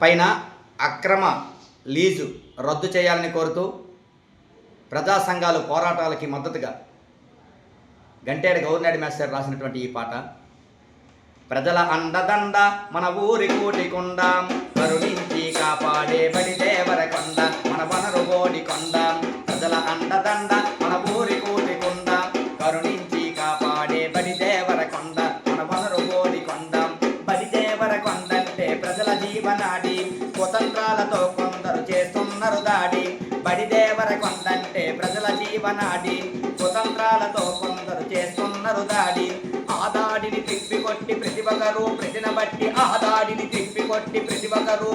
పైన అక్రమ లీజు రద్దు చేయాలని కోరుతూ ప్రజా సంఘాలు పోరాటాలకి మద్దతుగా గంటేడు గౌర్నాడు మేస్టర్ రాసినటువంటి ఈ పాట. ప్రజల అండదండ మన ఊరి కూటికొండ కరుణించి కాపాడే ప్రజల జీవనాడి కుతంత్రాలతో కొందరు చేస్తున్నారు దాడి. బడి కొందంటే ప్రజల జీవనాడి. కుతంత్రాలతో కొందరు చేస్తున్నారు దాడి. ఆ దాడిని తిప్పికొట్టి ప్రతి ఒక్కరూ ప్రతిన బట్టి ఆ దాడిని తిప్పికొట్టి ప్రతి ఒక్కరూ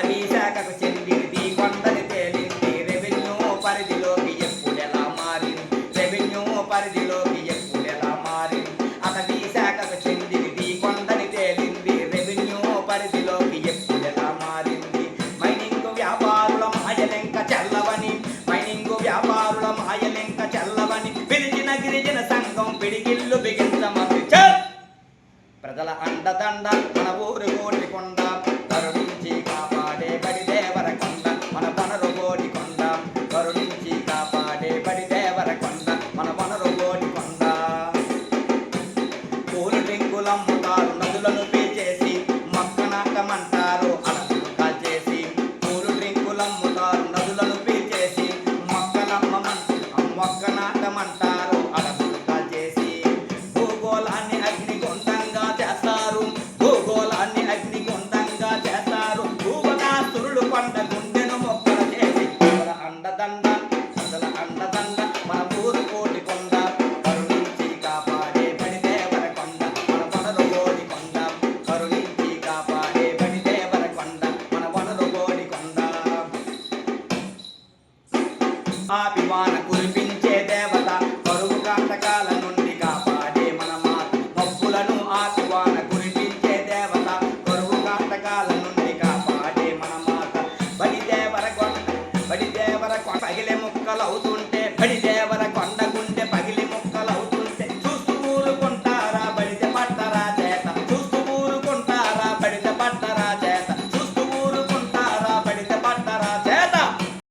అతని శాఖకు చెందింది. కొందరి తేలింది. రెవెన్యూ పరిధిలోకి ఎప్పుడెలా మారింది? రెవెన్యూ పరిధిలోకి ఎప్పుడెలా మారింది? అతని శాఖకు చెందింది. కొందరి తేలింది. రెవెన్యూ పరిధిలోకి ఎప్పుడెలా మారింది? మైనింగ్ వ్యాపారుల మాయలెంక చల్లవని. మైనింగ్ వ్యాపారుల మాయలెంక చల్లవని. పిలిచిన గిరిజన సంఘం పిడిగిల్లు బిగించమని ప్రజల అండదండ మన ఊరు కోటి కొండ భూగోళాన్ని అగ్నిగుండంగా చేస్తారు. భూగోళాన్ని అగ్నిగుండంగా చేస్తారు. భూగోళాసురుడు పండ గుండెను మొక్కలు చేసి అండదండ అసలు అండదండ మన కోటి కొండ. కాపాడే పని కొండ మన వనరు కొండ. కాపాడే పని కొండ మన వనరు కోడి కొండ. అభిమాన కురిపించే దేవత కరువు కాంతకాల